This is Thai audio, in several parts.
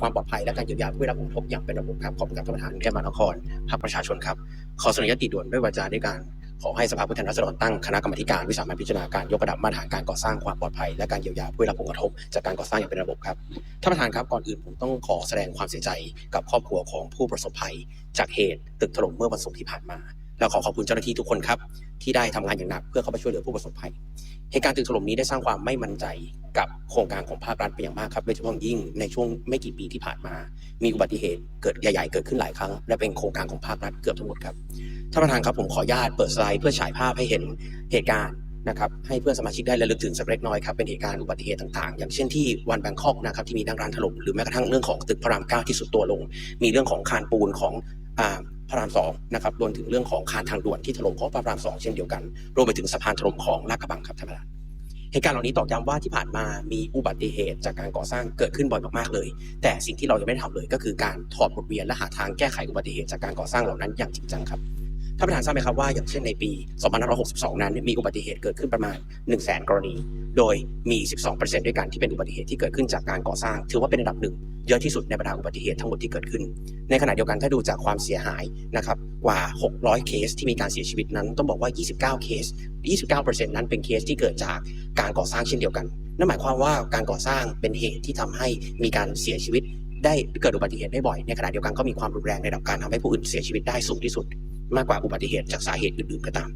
ความปลอดภัยและการเยียวยาผู้ได้รับผลกระทบอย่างเป็นระบบครับขอบคุณครับท่านประธานกรุงเทพมานครภาคประชาชนครับ ขอเสนอยติด่วนด้วยวาจาด้วยการขอให้สภาผู้แทนราษฎรตั้งคณะกรรมการวิสามันพิจารณาการยกระดับมาตรฐานการก่อสร้างความปลอดภัยและการเยียวยาผู้ได้รับผลกระทบจากการก่อสร้างอย่างเป็นระบบครับท่านประธานครับก่อนอื่นผมต้องขอแสดงความเสียใจกับครอบครัวของผู้ประสบภัย จากเหตุตึกถล่มเมื่อวันศุกร์ที่ผ่านมา และขอขอบคุณเจ้าหน้าที่ทุกคนครับ ที่ได้ทำงานอย่างหนักเพื่อเข้าไปช่วยเหลือผู้ประสบภัยเหตุการณ์ตึกถล่มนี้ได้สร้างความไม่มั่นใจกับโครงการของภาครัฐเป็นอย่างมากครับโดยเฉพาะอย่างยิ่งในช่วงไม่กี่ปีที่ผ่านมา มีอุบัติเหตุเกิดใหญ่ ๆ เกิดขึ้นหลายครั้ง และเป็นโครงการของภาครัฐเกือบทั้งหมดครับท่านประธานครับผมขออนุญาตเปิดสไลด์เพื่อฉายภาพให้เห็นเหตุการณ์นะครับให้เพื่อนสมาชิกได้ระลึกถึงสักเล็กน้อยครับเป็นเหตุการณ์อุบัติเหตุต่างๆ อย่างเช่นที่วันแบงคอกนะครับที่มีนั่งร้านถล่มหรือแม้กระทั่งเรื่องของตึกพระรามเก้าที่สุดตัวลง มีเรื่องของคานปูนของ พระรามสองนะครับรวมถึงเรื่องของคานทางด่วนที่ถล่มของพระรามสองเช่นเดียวกันรวมไปถึงสะพานถล่มของลาดกระบังครับท่านประธานเหตุการณ์เหล่านี้ตอกย้ำว่าที่ผ่านมามีอุบัติเหตุจากการก่อสร้างเกิดขึ้นบ่อยมากๆเลย แต่สิ่งที่เรายังไม่ได้ทำเลยก็คือการถอดบทเรียนและหาทางแก้ไขอุบัติเหตุจากการก่อสร้างเหล่านั้นอย่างจริงจังครับ ท่านประธานทราบไหมครับว่าอย่างเช่นในปี 2562 นั้นมีอุบัติเหตุเกิดขึ้นประมาณ 1 0 0 0 0แสนกรณี โดยมี 12%ด้วยกันที่เป็นอุบัติเหตุที่เกิดขึ้นจากการก่อสร้าง ถือว่าเป็นอันดับหนึ่งเยอะที่สุดในบรรดาอุบัติเหตุทั้งหมดที่เกิดขึ้น ในขณะเดียวกันถ้าดูจากความเสียหายนะครับกว่า 600 เคสที่มีการเสียชีวิตนั้น ต้องบอกว่า 29 เคส 29%นั้นเป็นเคสที่เกิดจากการก่อสร้างเช่นเดียวกัน นั่นหมายความว่าการก่อสร้างเป็นเหตุที่ทำให้มีการเสียชีวิตได้เกิดอุบัติเหตุได้บ่อย ในขณะเดียวกันก็มีความรุนแรงในระดับการทำให้ผู้อื่นเสียชีวิตได้สูงที่สุด มากกว่าอุบัติเหตุจากสาเหตุอื่นๆก็ตาม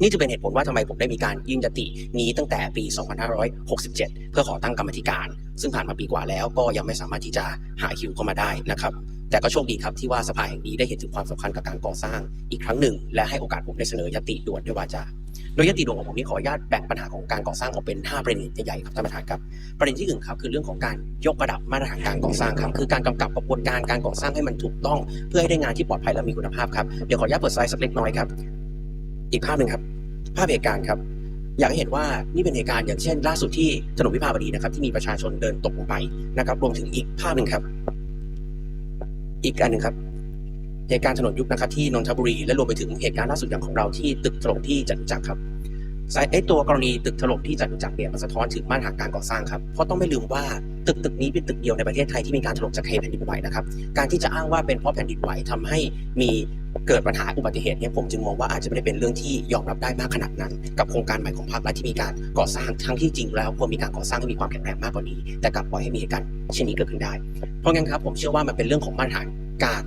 นี่จะเป็นเหตุผลว่าทำไมผมได้มีการยื่นยตินี้ตั้งแต่ปี 2567 เพื่อขอตั้งกรรมธิการ ซึ่งผ่านมาปีกว่าแล้วก็ยังไม่สามารถที่จะหาคิวเข้ามาได้นะครับแต่ก็โชคดีครับที่ว่าสภาแห่งนี้ได้เห็นถึงความสำคัญกับการก่อสร้างอีกครั้งหนึ่ง และให้โอกาสผมได้เสนอยติด่วนด้วยวาจา โดยยติดวนของผมนี้ขออนุญาตแบ่งปัญหาของการก่อสร้างออกเป็น 5 ประเด็นใหญ่ๆครับท่านประธานครับ ประเด็นที่หนึ่งครับคือเรื่องของการยกระดับมาตรฐานการก่อสร้างครับคือการกำกับกระบวนการการก่อสร้างให้มันถูกต้อง เพื่อให้ได้งานที่ปลอดภัยและมีคุณภาพครับเดี๋ยวขออนุญาตเปิดสไลด์สักเล็กน้อยครับอีกภาพหนึ่งครับ ภาพเหตุการณ์ครับ อยากให้เห็นว่านี่เป็นเหตุการณ์อย่างเช่น ล่าสุดที่ถนนวิภาวดีนะครับที่มีประชาชนเดินตกลงไปนะครับรวมถึงอีกภาพหนึ่งครับ อีกอันหนึ่งครับ เหตุการณ์ถนนยุบนะครับที่นนทบุรีและรวมไปถึงเหตุการณ์ล่าสุดอย่างของเราที่ตึกถล่มที่จตุจักรครับไอ้ตัวกรณีตึกถล่มที่จตุจักรเนี่ยมันสะท้อนถึงมาตรฐานการก่อสร้างครับเพราะต้องไม่ลืมว่าตึกตึกนี้เป็นตึกเดียวในประเทศไทยที่มีการถล่มจากเหตุแผ่นดินไหวนะครับการที่จะอ้างว่าเป็นเพราะแผ่นดินไหวทำให้มีเกิดปัญหาอุบัติเหตุเนี่ยผมจึงมองว่าอาจจะไม่ได้เป็นเรื่องที่ยอมรับได้มากขนาดนั้น กับโครงการใหม่ของภาครัฐที่มีการก่อสร้างทั้งที่จริงแล้วควรมีการก่อสร้างให้มีความแข็งแรงมากกว่านี้ แต่กลับปล่อยให้มีเหตุการณ์เช่นนี้เกิดขึ้นได้ เพราะงั้นครับผมเชื่อว่ามันเป็นเรื่องของมาตรฐานการ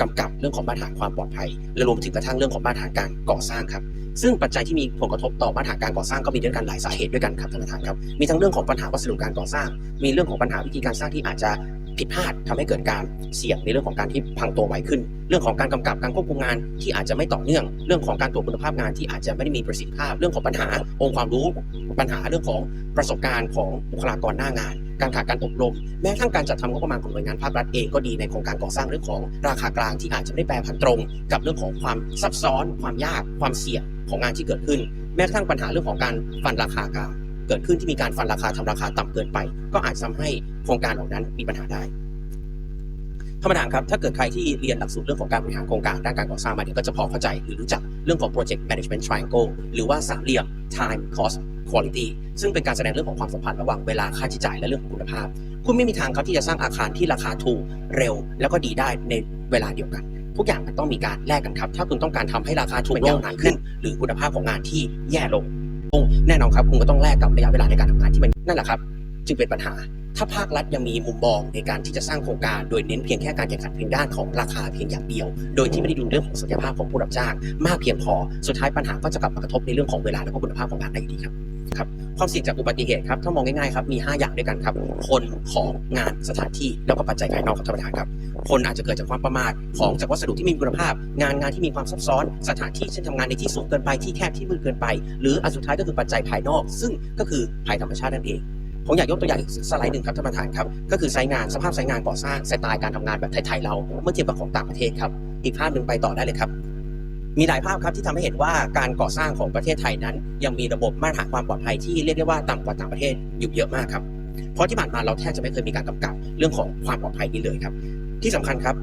กำกับเรื่องของมาตรฐานความปลอดภัย และรวมถึงกระทั่งเรื่องของมาตรฐานการก่อสร้างครับ ซึ่งปัจจัยที่มีผลกระทบต่อมาตรฐานการก่อสร้างก็มีด้วยกันหลายสาเหตุด้วยกันครับท่านประธานครับ มีทั้งเรื่องของปัญหาวัสดุการก่อสร้าง มีเรื่องของปัญหาวิธีการสร้างที่อาจจะผิดพลาดทำให้เกิดการเสี่ยงในเรื่องของการที่พังตัวไวขึ้น เรื่องของการกำกับการควบคุมงานที่อาจจะไม่ต่อเนื่อง เรื่องของการตรวจคุณภาพงานที่อาจจะไม่ได้มีประสิทธิภาพ เรื่องของปัญหาองค์ความรู้ ปัญหาเรื่องของประสบการณ์ของบุคลากรหน้างาน การขาดการอบรม แม้กระทั่งการจัดทำงบประมาณของหน่วยงานภาครัฐเองก็ดีในโครงการก่อสร้างเรื่องของราคากลางที่อาจจะไม่ได้แปรผันตรง กับเรื่องของความซับซ้อน ความยาก ความเสี่ยงของงานที่เกิดขึ้น แม้กระทั่งปัญหาเรื่องของการฟันราคากลาง กิดขึ้นที่มีการฟันราคาทำราคาต่ำเกินไป ก็อาจทำให้โครงการเหล่านั้นมีปัญหาได้ท่านประธานครับ ถ้าเกิดใครที่เรียนหลักสูตรเรื่องของการบริหารโครงการด้านการก่อสร้างมาเนี่ยก็จะพอเข้าใจหรือรู้จักเรื่องของ project management triangle หรือว่าสามเหลี่ยม time cost quality ซึ่งเป็นการแสดงเรื่องของความสัมพันธ์ระหว่างเวลาค่าใช้จ่ายและเรื่องของคุณภาพ คุณไม่มีทางครับที่จะสร้างอาคารที่ราคาถูกเร็ว แล้วก็ดีได้ในเวลาเดียวกันทุกอย่างมันต้องมีการแลกกันครับ ถ้าคุณต้องการทำให้ราคาถูกลงนานขึ้น หรือคุณภาพของงานที่แย่ลง แน่นอนครับคุณก็ต้องแลกกับระยะเวลาในการทำงานที่มันนั่นแหละครับ จึงเป็นปัญหา ถ้าภาครัฐยังมีมุมมองในการที่จะสร้างโครงการ โดยเน้นเพียงแค่การแข่งขันเพียงด้านของราคาเพียงอย่างเดียว โดยที่ไม่ได้ดูเรื่องของศักยภาพของผู้รับจ้าง มากเพียงพอ สุดท้ายปัญหาก็จะกลับมากระทบในเรื่องของเวลาและก็คุณภาพของงานได้อยู่ดีครับครับความเสี่ยงจากอุบัติเหตุครับถ้ามองง่ายๆครับมี 5 อย่างด้วยกันครับ คนของงานสถานที่แล้วก็ปัจจัยภายนอกครับท่านประธานครับ คนอาจจะเกิดจากความประมาทของจากวัสดุที่ไมมีคุณภาพ งานงานที่มีความซับซ้อน สถานที่เช่นทำงานในที่สูงเกินไปที่แคบที่มืดเกินไป หรืออันสุดท้ายก็คือปัจจัยภายนอก ซึ่งก็คือภัยธรรมชาตินั่นเอง ผมอยากยกตัวอย่างอีกสไลด์หนึ่งครับท่านประธานครับ ก็คือไซต์งานสภาพไซต์งานก่อสร้างสไตล์การทำงานแบบไทยๆเรา เมื่อเทียบกับของต่างประเทศครับ อีกภาพหนึ่งไปต่อได้เลยครับ มีหลายภาพครับที่ทำให้เห็นว่าการก่อสร้างของประเทศไทยนั้น ยังมีระบบมาตรฐานความปลอดภัยที่เรียกได้ว่าต่ำกว่าต่างประเทศอยู่เยอะมากครับ เพราะที่ผ่านมาเราแทบจะไม่เคยมีการกำกับ เรื่องของความปลอดภัยนี้เลยครับ ที่สำคัญครับ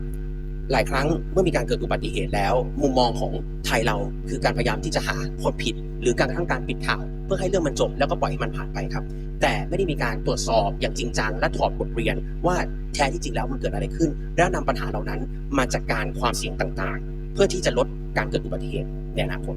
หลายครั้งเมื่อมีการเกิดอุบัติเหตุแล้ว มุมมองของไทยเราคือการพยายามที่จะหาคนผิด หรือการกระทั่งการปิดข่าว เพื่อให้เรื่องมันจบแล้วก็ปล่อยให้มันผ่านไปครับ แต่ไม่ได้มีการตรวจสอบอย่างจริงจังและถอดบทเรียน ว่าแท้ที่จริงแล้วมันเกิดอะไรขึ้น และนำปัญหาเหล่านั้นมาจัดการความเสี่ยงต่างๆ เพื่อที่จะลดการเกิดอุบัติเหตุในอนาคต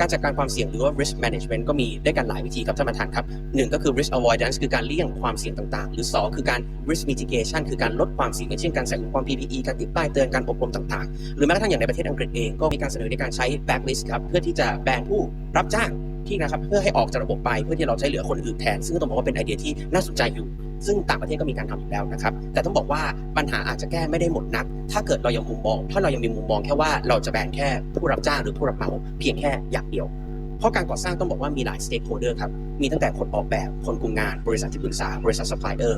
การจัดการความเสี่ยงหรือว่า risk management ก็มีได้กันหลายวิธีครับท่านประธานครับหนึ่งก็คือ risk avoidance คือการเลี่ยงความเสี่ยงต่างๆ หรือสองคือการ risk mitigation คือการลดความเสี่ยงอย่างเช่นการใส่อุปกรณ์ PPE การติดป้ายเตือนการอบรมต่างๆ หรือแม้กระทั่งอย่างในประเทศอังกฤษเองก็มีการเสนอในการใช้ blacklist ครับเพื่อที่จะแบนผู้รับจ้างที่นะครับเพื่อให้ออกจากระบบไปเพื่อที่เราใช้เหลือคนอื่นแทน ซึ่งต้องบอกว่าเป็นไอเดียที่น่าสนใจอยู่ ซึ่งต่างประเทศก็มีการทำอยู่แล้วนะครับ แต่ต้องบอกว่าปัญหาอาจจะแก้ไม่ได้หมดนัก ถ้าเกิดเรายังมุมมอง ถ้าเรายังมีมุมมองแค่ว่าเราจะแบนแค่ผู้รับจ้างหรือผู้รับเหมาเพียงแค่อย่างเดียว เพราะการก่อสร้างต้องบอกว่ามีหลาย stakeholder ครับ มีตั้งแต่คนออกแบบ คนคุมงาน บริษัทที่ปรึกษา บริษัท supplier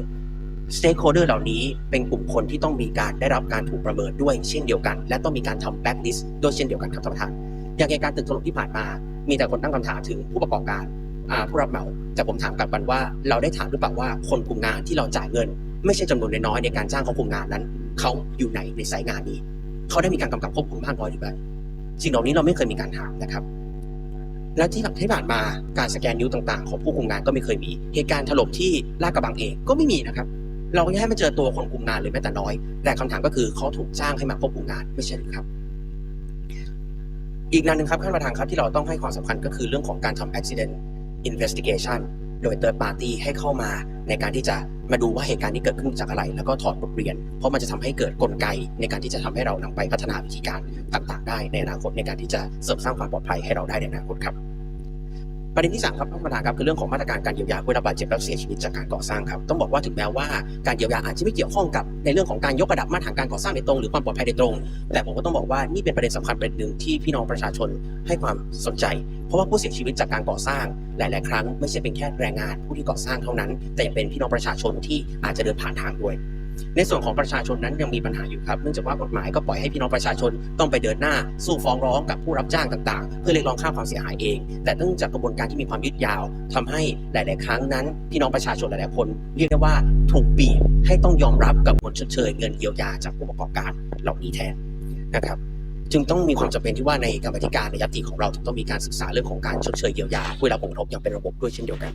stakeholder เหล่านี้เป็นกลุ่มคนที่ต้องมีการได้รับการถูกประเมินด้วยเช่นเดียวกัน และต้องมีการทำ backlist ด้วยเช่นเดียวกันครับท่านประธานอย่างเหตุการณ์ตึกถล่มที่ผ่านมา มีแต่คนตั้งคำถามถึงผู้ประกอบการ ผู้รับเหมาแต่ผมถามกลับกันว่า เราได้ถามหรือเปล่าว่าคนคุมงานที่เราจ่ายเงิน ไม่ใช่จำนวนน้อยในการจ้างเขาคุมงานนั้น เขาอยู่ไหนในสายงานนี้ เขาได้มีการกำกับควบคุมมากน้อยหรือไม่สิ่งเหล่านี้เราไม่เคยมีการถามนะครับ และที่หลังที่ผ่านมาการสแกนนิ้วต่างๆ ของผู้คุมงานก็ไม่เคยมี เหตุการณ์ถล่มที่ลาดกระบังเองก็ไม่มีนะครับ เราก็แค่ไม่เจอตัวคนคุมงานเลยแม้แต่น้อย แต่คำถามก็คือเขาถูกจ้างให้มาควบคุมงานไม่ใช่หรือครับอีกนันหนึ่งครับท่านประธานครับที่เราต้องให้ความสำคัญก็คือเรื่องของการทำ accident investigation โดย third party ให้เข้ามาในการที่จะมาดูว่าเหตุการณ์ที่เกิดขึ้นจากอะไร แล้วก็ถอดบทเรียน เพราะมันจะทำให้เกิดกลไกในการที่จะทำให้เรานำไปพัฒนาวิธีการต่างๆ ได้ในอนาคตในการที่จะเสริมสร้างความปลอดภัยให้เราได้ในอนาคตครับ ประเด็นที่สามครับท่านประธานครับคือเรื่องของมาตรการการเยียวยาผู้รับบาดเจ็บและเสียชีวิตจากการก่อสร้างครับต้องบอกว่าถึงแม้ว่าการเยียวยาอาจจะไม่เกี่ยวข้องกับในเรื่องของการยกระดับมาตรฐานการก่อสร้างโดยตรง หรือความปลอดภัยโดยตรง แต่ผมก็ต้องบอกว่านี่เป็นประเด็นสำคัญประเด็นหนึ่งที่พี่น้องประชาชนให้ความสนใจ เพราะว่าผู้เสียชีวิตจากการก่อสร้าง หลาย ๆ ครั้งไม่ใช่เป็นแค่แรงงานผู้ที่ก่อสร้างเท่านั้น แต่ยังเป็นพี่น้องประชาชนที่อาจจะเดินผ่านทางด้วย ในส่วนของประชาชนนั้นยังมีปัญหาอยู่ครับ เนื่องจากว่ากฎหมายก็ปล่อยให้พี่น้องประชาชนต้องไปเดินหน้า สู้ฟ้องร้องกับผู้รับจ้างต่างๆ เพื่อเรียกร้องค่าความเสียหายเอง แต่เนื่องจากกระบวนการที่มีความยืดยาวทำให้หลาย ๆ ครั้งนั้น พี่น้องประชาชนหลาย ๆ คน เรียกได้ว่าถูกบีบให้ต้องยอมรับกับผลชดเชยเงินเยียวยาจากผู้ประกอบการเหล่านี้แทนนะครับจึงต้องมีความจำเป็นที่ว่าในกรรมธิการในยติของเราต้องมีการศึกษาเรื่องของการชดเชยเยียวยาผู้รับผลกระทบอย่างเป็นระบบด้วยเช่นเดียวกัน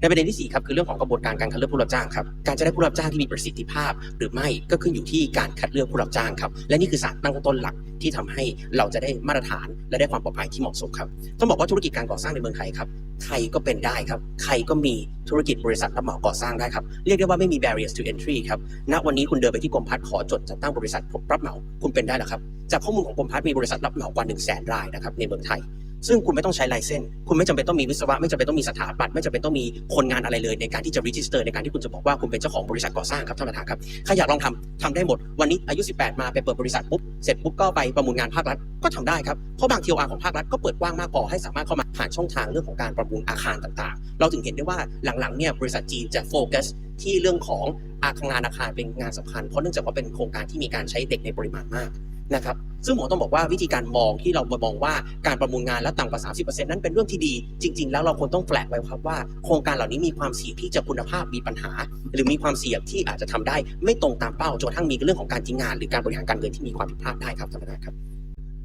ในประเด็นที่4ครับคือเรื่องของกระบวนการการคัดเลือกผู้รับจ้างครับการจะได้ผู้รับจ้างที่มีประสิทธิภาพ หรือไม่ก็ขึ้นอยู่ที่การคัดเลือกผู้รับจ้างครับและนี่คือสารตั้งต้นหลักที่ทำให้เราจะได้มาตรฐาน และได้ความปลอดภัยที่เหมาะสมครับต้องบอกว่าธุรกิจการก่อสร้างในเมืองไทยครับใครก็เป็นได้ครับใครก็มีธุรกิจบริษัทรับเหมาก่อสร้างได้ครับเรียกได้ว่าไม่มี barriers to entry ครับณวันนี้คุณเดินไปที่กรมพัฒน์ขอจดจัดตั้งบริษัทรับเหมาคุณเป็นได้แล้วครับจากข้อมูลของกรมพัฒน์มีบริษัทรับเหมากว่า1 0 0 0 0แสนรายนะครับในเมืองไทย ซึ่งคุณไม่ต้องใช้ไลเซนส์คุณไม่จำเป็นต้องมีวิศวะ ไม่จำเป็นต้องมีสถาปัตย์ไม่จำเป็นต้องมีคนงานอะไรเลยในการที่จะรีจิสเตอร์ในการที่คุณจะบอกว่าคุณเป็นเจ้าของบริษัทก่อสร้างครับท่านประธานครับใครอยากลองทำทำได้หมด วันนี้อายุ 18 มาไปเปิดบริษัทปุ๊บเสร็จปุ๊บก็ไปประมูลงานภาครัฐก็ทำได้ครับเพราะบาง TOR ของภาครัฐก็เปิดกว้างมากพอให้สามารถเข้ามาผ่านช่องทางเรื่องของการประมูลอาคารต่างๆ เราถึงเห็นได้ว่าหลังๆเนี่ยบริษัทจีนจะโฟกัสที่เรื่องของอาคารงานอาคารเป็นงานสำคัญเพราะเนื่องจากว่าเป็นโครงการที่มีการใช้เด็กในปริมาณมาก นะครับซึ่งผมอต้องบอกว่าวิธีการมองที่เรามองว่าการประมูลงานแล้วต่ำกว่า 30%นั้นเป็นเรื่องที่ดี จริง ๆ แล้วเราควรต้องแฟลกไว้ครับว่า โครงการเหล่านี้มีความเสี่ยงที่จะคุณภาพมีปัญหา หรือมีความเสี่ยงที่อาจจะทำได้ ไม่ตรงตามเป้าจนทั่งมีเรื่องของการทิ้งงาน หรือการบริหารการเงินที่มีความผิดพลาดได้ครับท่านประธานครับ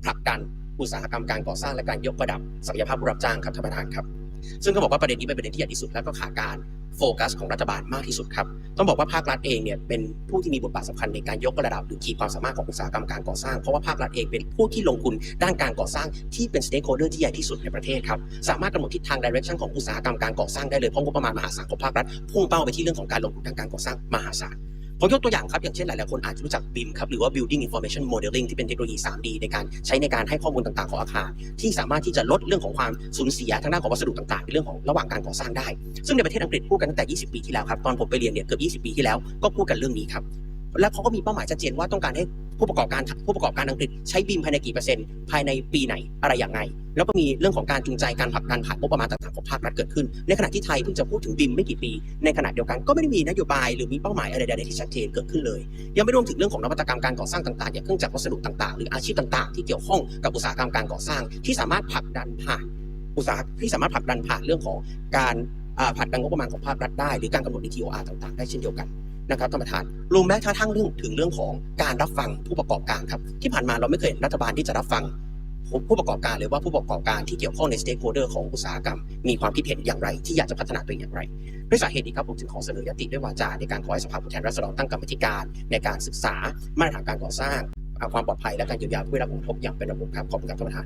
ผลักดันอุตสาหกรรมการก่อสร้างและการยกระดับศักยภาพผู้รับจ้างครับท่านประธานครับ ซึ่งก็บอกว่าประเด็นนี้เป็นประเด็นที่ใหญ่ที่สุดและก็ขาดการโฟกัสของรัฐบาลมากที่สุดครับ ต้องบอกว่าภาครัฐเองเนี่ยเป็นผู้ที่มีบทบาทสำคัญในการยกระดับหรือขีดความสามารถของอุตสาหกรรมการก่อสร้าง เพราะว่าภาครัฐเองเป็นผู้ที่ลงทุนด้านการก่อสร้างที่เป็นสเต็กโฮเดอร์ที่ใหญ่ที่สุดในประเทศครับ สามารถกำหนดทิศทางดิเรกชันของอุตสาหกรรมการก่อสร้างได้เลยเพราะงบประมาณมหาศาลของภาครัฐพุ่งเป้าไปที่เรื่องของการลงทุนทางการก่อสร้างมหาศาล ผมยกตัวอย่างครับ อย่างเช่นหลาย ๆ คนอาจจะรู้จักบิมครับ หรือว่า Building Information Modeling ที่เป็นเทคโนโลยี 3D ในการใช้ในการให้ข้อมูลต่าง ๆ ของอาคาร ที่สามารถที่จะลดเรื่องของความสูญเสียทางด้านของวัสดุต่าง ๆ ในเรื่องของระหว่างการก่อสร้างได้ ซึ่งในประเทศอังกฤษพูดกันตั้งแต่ 20 ปีที่แล้วครับ ตอนผมไปเรียนเนี่ยเกือบ 20 ปีที่แล้วก็พูดกันเรื่องนี้ครับ และเขาก็มีเป้าหมายชัดเจนว่าต้องการให้ผู้ประกอบการผู้ประกอบการอังกฤษใช้บีมภายในกี่เปอร์เซ็นต์ภายในปีไหนอะไรอย่างไงแล้วก็มีเรื่องของการจูงใจการผลักดันผ่านงบประมาณต่างๆของภาครัฐเกิดขึ้น ในขณะที่ไทยเพิ่งจะพูดถึงบิมไม่กี่ปี ในขณะเดียวกันก็ไม่ได้มีนโยบายหรือมีเป้าหมายอะไรใดๆที่ชัดเจนเกิดขึ้นเลย ยังไม่รวมถึงเรื่องของนวัตกรรมการก่อสร้างต่างๆอย่างเครื่องจักรวัสดุต่างๆ หรืออาชีพต่างๆ ที่เกี่ยวข้องกับอุตสาหกรรมการก่อสร้าง ที่สามารถผลักดันผ่านอุตสาหที่สามารถผลักดันผ่านเรื่องของการผลักดันงบประมาณของภาครัฐได้ หรือการกำหนดใน TOR ต่างๆ ได้เช่นเดียวกัน นะครับท่านประธานรวมแม้กระทั่งเรื่องถึงเรื่องของการรับฟังผู้ประกอบการครับที่ผ่านมาเราไม่เคยเห็นรัฐบาลที่จะรับฟังผู้ประกอบการหรือว่าผู้ประกอบการที่เกี่ยวข้องในสเต็กโฮเดอร์ของอุตสาหกรรม มีความคิดเห็นอย่างไร ที่อยากจะพัฒนาตัวเองอย่างไร ด้วยสาเหตุนี้ครับผมจึงขอเสนอยติด้วยวาจาในการขอให้สภาผู้แทนราษฎรตั้งกรรมธิการ ในการศึกษามาตรฐานการก่อสร้างความปลอดภัยและการเยียวยาผู้ได้รับผลกระทบอย่างเป็นระบบครับขอบคุณครับท่านประธาน